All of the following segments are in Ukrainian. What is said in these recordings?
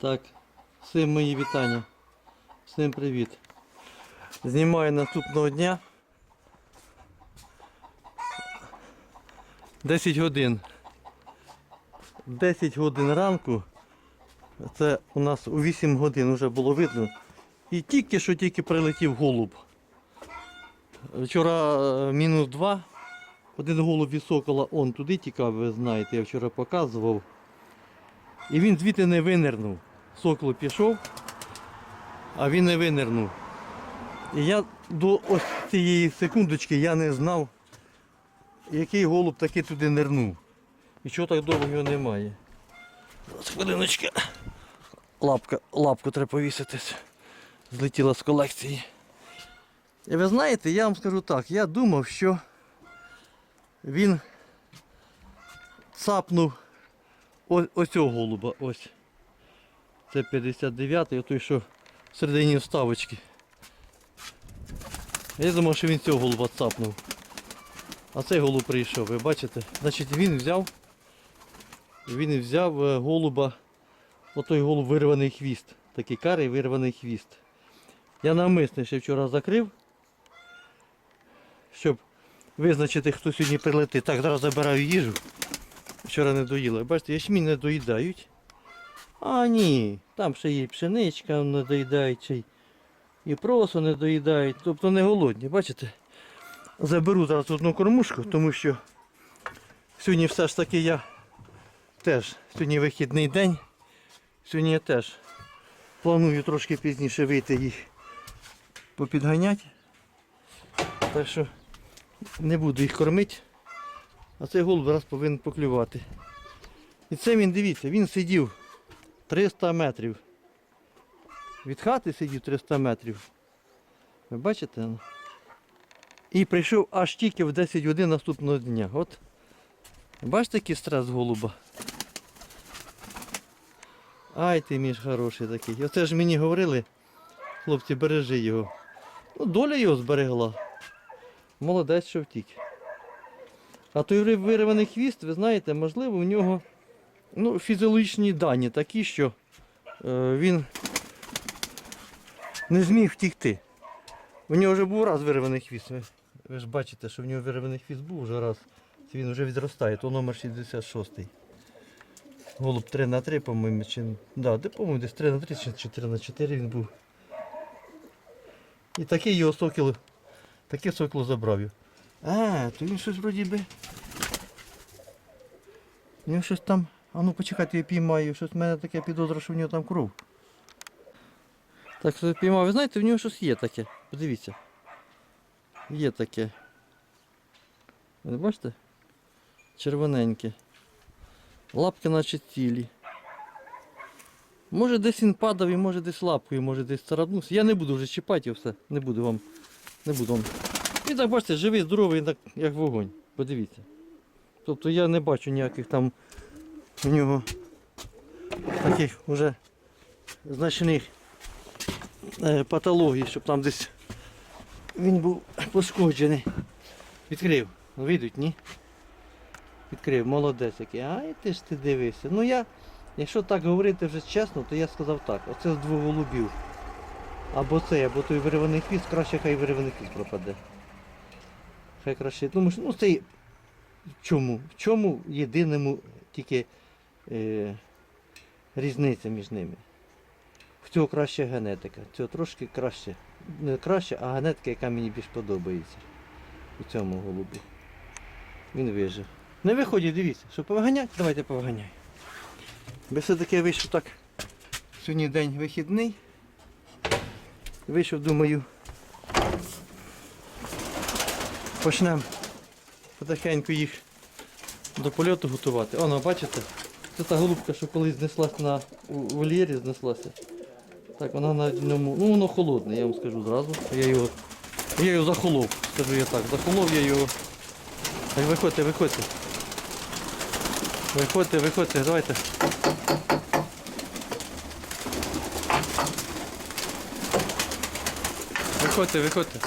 Так, всім мої вітання. Всім привіт. Знімаю наступного дня. 10 годин. 10 годин ранку. Це у нас у 8 годин вже було видно. І тільки що тільки прилетів голуб. Вчора е, мінус 2. Один голуб від он туди тікав, ви знаєте, я вчора показував. І він звідти не винирнув. Сокол пішов, а він не винирнув. І я до ось цієї секундочки я не знав, який голуб таки туди нирнув. І чого так довго його немає. Зараз хвилиночка. Лапка, лапку треба повіситись. Злетіла з колекції. І ви знаєте, я вам скажу так, я думав, що він цапнув ось, ось цього голуба. Ось. Це 59-й, той, що в середині вставочки. Я думав, що він цього голуба цапнув. А цей голуб прийшов, ви бачите? Значить він взяв. Він взяв е, голуба, отой голуб вирваний хвіст. Такий карий вирваний хвіст. Я навмисне ще вчора закрив, щоб визначити, хто сьогодні прилетить. Так, зараз забираю їжу. Вчора не доїла. Бачите, ячмінь не доїдають. А ні, там ще є пшеничка не доїдають, і просо не доїдають. Тобто не голодні, бачите? Заберу зараз одну кормушку, тому що сьогодні все ж таки я теж, сьогодні вихідний день. Сьогодні я теж планую трошки пізніше вийти їх попідганяти. Так що не буду їх кормити. А цей голуб зараз повинен поклювати. І це він, дивіться, він сидів 300 метрів. Від хати сидів 300 метрів. Ви бачите? І прийшов аж тільки в 10 годин наступного дня. От. Бачите, який стрес голуба? Ай ти мій хороший такий. Оце ж мені говорили, хлопці, бережи його. Ну, доля його зберегла. Молодець, що втік. А той вирваний хвіст, ви знаєте, можливо, в нього ну, фізіологічні дані такі, що е, він не зміг втікти. У нього вже був раз вирваний хвіст. Ви, ви ж бачите, що в нього вирваний хвіст був вже раз. Це він вже відростає, то номер 66. Голуб 3 на 3, по-моєму, чи. Да, де, по-моєму, десь 3 на 3 чи 4 на 4 він був. І такий його сокіл, такий сокіл забрав його. А, то він щось вроді би. У нього щось там. А ну почекайте, я піймаю. Щось в мене таке підозра, що в нього там кров. Так, що піймав, ви знаєте, в нього щось є таке. Подивіться. Є таке. Ви бачите? Червоненьке. Лапки наче цілі. Може десь він падав і може десь лапкою, може десь царапнувся. Я не буду вже чіпати все. Не буду вам. Не буду вам. Він так бачите, живий, здоровий, як вогонь. Подивіться. Тобто я не бачу ніяких там у нього таких вже значних е, патологій, щоб там десь він був пошкоджений. Відкрив. Вийдуть, ні? Відкрив, молодець який. Ай ти ж ти дивишся. Ну я, якщо так говорити вже чесно, то я сказав так. Оце з двох голубів. Або цей, або той вириваний хвіст, краще хай вириваний хвіст пропаде. Хай краще. Тому що ну цей в чому? В чому єдиному тільки е, різниця між ними? В цього краще генетика. Цього трошки краще. Не краще, а генетика, яка мені більш подобається. У цьому голубі. Він вижив. Не виходить, дивіться, що повиганяти, давайте повиганяй. Би все-таки вийшов так. Сьогодні день вихідний. Вийшов, думаю. Почнемо потихеньку їх до польоту готувати. Оно, бачите? Це та голубка, що колись знеслась на вольєрі, знеслася. Так, вона на ньому. Ну воно холодне, я вам скажу зразу. Я його. Я його захолов, скажу я так. Захолов я його. Так, виходьте, виходьте. Виходьте, виходьте, давайте. Виходьте, виходьте.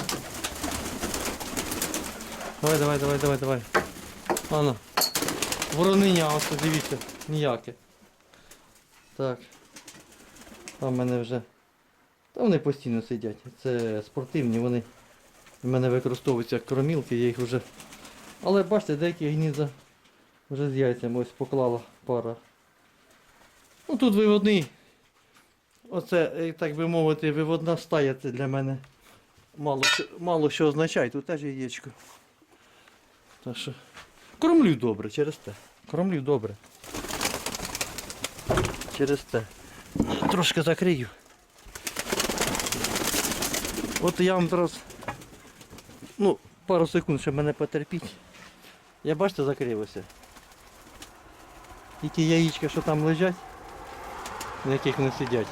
Давай, давай, давай, давай, давай. Ано. Ворониня, ось дивіться, ніяке. Так. Там в мене вже. Та вони постійно сидять. Це спортивні, вони в мене використовуються як кормілки, я їх вже. Але бачите, деякі гнізда вже з яйцями ось поклала пара. Ну тут виводний. Оце, е, так би мовити, виводна стая це для мене мало, мало що означає. Тут теж яєчко. Так що. Кормлю добре через те. Кормлю добре. Через те. Трошки закрию. От я вам зараз. Ну, пару секунд, щоб мене потерпіть. Я бачите, закрився. І ті яєчка, що там лежать, на яких вони сидять.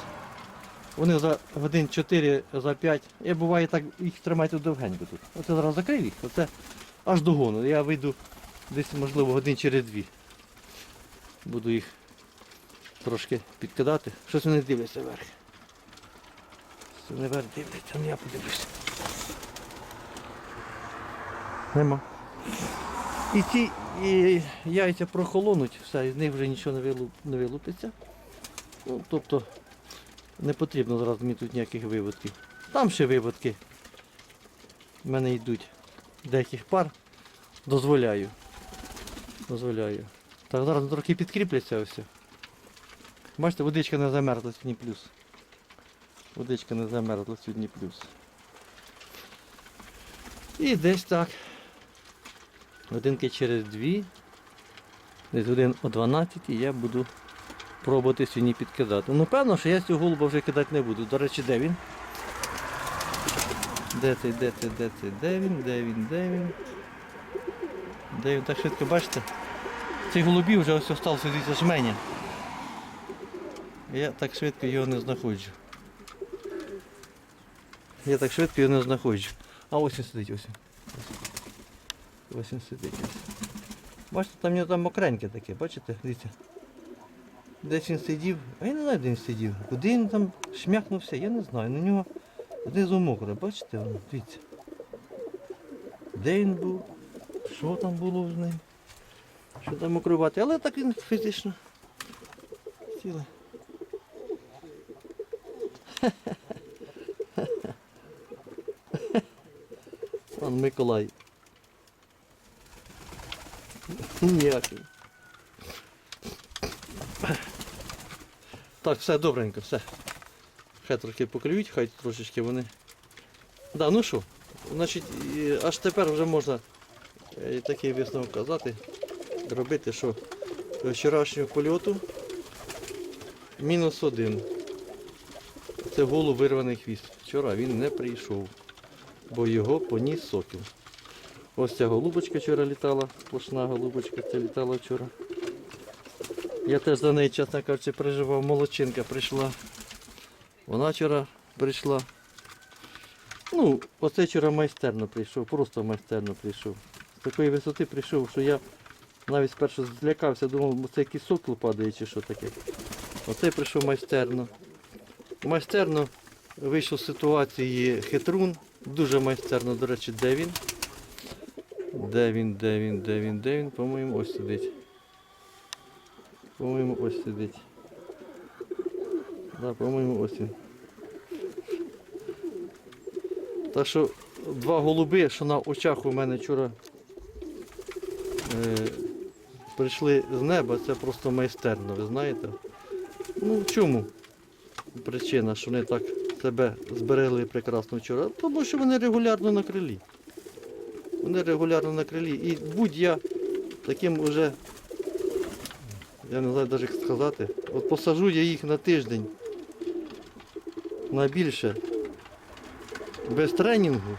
Вони за годин 4, за 5. Я буває так їх тримати довгенько тут. Оце зараз закрив їх, оце аж до гону. Я вийду десь, можливо, годин через дві. Буду їх трошки підкидати. Щось вони дивляться вверх. Вони вверх дивляться, ну я подивлюся. Нема. І ці і яйця прохолонуть, все, з них вже нічого не, вилу, не вилупиться. Ну, тобто не потрібно зараз мені тут ніяких виводків. Там ще виводки. В мене йдуть деяких пар. Дозволяю. Дозволяю. Так, зараз трохи підкріпляться ось. Бачите, водичка не замерзла сьогодні плюс. Водичка не замерзла сьогодні плюс. І десь так. Годинки через дві. Десь годин о 12 я буду пробувати сьогодні підкидати. Ну певно, що я цього голуба вже кидати не буду. До речі, де він? Де ти, де ти, де ти, де він, де він, де він? Де він так швидко, бачите? Цей голубів вже ось остався звідси жменя. Я так швидко його не знаходжу. Я так швидко його не знаходжу. А ось він сидить, ось він. Ось він сидить. Ось. Бачите, там в нього там мокреньке таке, бачите? Дивіться. Десь він сидів, а я не знаю, де він сидів. Куди він там шмякнувся, я не знаю. На нього знизу мокре, бачите, воно, дивіться. Де він був? Що там було з ним? Що там укривати? Але так він фізично. Ціле. Пан Миколай. Ніякий. Так, все добренько, все. Хай трохи поклюють, хай трошечки вони. Да, ну що, значить, аж тепер вже можна е, такий висновок казати, робити, що вчорашнього польоту мінус один. Це голуб вирваний хвіст. Вчора він не прийшов, бо його поніс сокіл. Ось ця голубочка вчора літала, сплошна голубочка, це літала вчора. Я теж за неї, чесно кажучи, переживав. Молодчинка прийшла. Вона вчора прийшла. Ну, оце вчора майстерно прийшов, просто майстерно прийшов. Такої висоти прийшов, що я навіть спершу злякався, думав, «Бо це якийсь сокол падає чи що таке. Оце прийшов майстерно. Майстерно вийшов з ситуації хитрун. Дуже майстерно, до речі, де він? Де він, де він, де він, де він? По-моєму, ось сидить. По-моєму, ось сидить. Да, по-моєму, ось він. Так що два голуби, що на очах у мене вчора прийшли з неба, це просто майстерно, ви знаєте? Ну в чому причина, що вони так себе зберегли прекрасно вчора? Тому що вони регулярно на крилі. Вони регулярно на крилі. І будь я таким уже я не знаю навіть як сказати. От посажу я їх на тиждень на більше. Без тренінгу.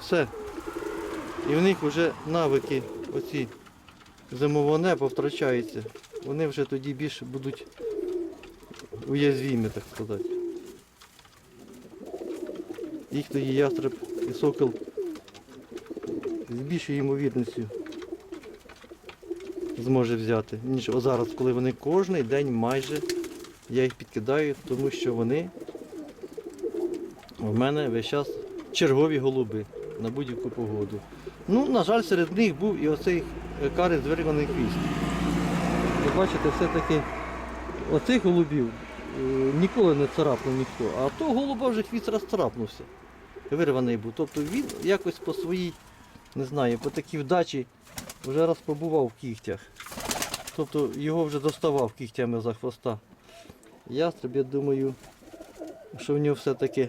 Все. І в них вже навики оці неба втрачаються. Вони вже тоді більше будуть уязвімі, так сказати. Їх тоді ястреб і сокол з більшою ймовірністю зможе взяти, ніж зараз, коли вони кожен день майже я їх підкидаю, тому що вони в мене весь час чергові голуби на будь-яку погоду. Ну, на жаль, серед них був і оцей е, карий звирваний хвіст. Ви бачите, все-таки оцих голубів ніколи не царапнув ніхто. А то голуба вже хвіст розцарапнувся. Вирваний був. Тобто він якось по своїй, не знаю, по такій вдачі вже раз побував в кігтях. Тобто його вже доставав кігтями за хвоста. Ястреб, я думаю, що в нього все-таки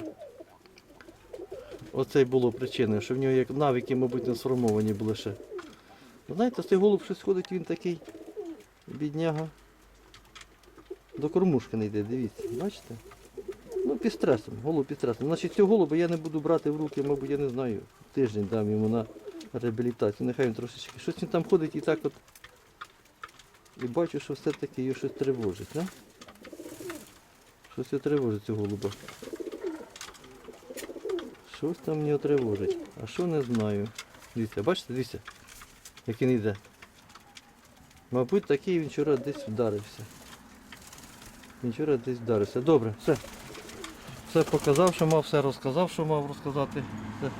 оце й було причиною, що в нього як навики, мабуть, не сформовані були ще. Знаєте, цей голуб щось ходить, він такий бідняга. До кормушки не йде, дивіться, бачите? Ну, під стресом, голуб під стресом. Значить, цього голуба я не буду брати в руки, мабуть, я не знаю, тиждень дам йому на реабілітацію. Нехай він трошечки. Щось він там ходить і так от. І бачу, що все-таки його щось тривожить, да? Щось його тривожить цього голуба. Щось там нього тривожить. А що не знаю. Дивіться, бачите, дивіться, як він йде. Мабуть, такий він вчора десь вдарився. Він вчора десь вдарився. Добре, все. Все показав, що мав, все розказав, що мав розказати. Все.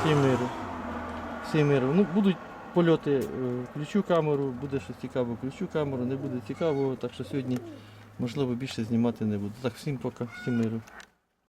Всім миру. Всім миру. Ну, будуть польоти, е, включу камеру, буде щось цікаво, включу камеру, не буде цікавого, так що сьогодні, можливо, більше знімати не буду. Так, всім пока, всім миру.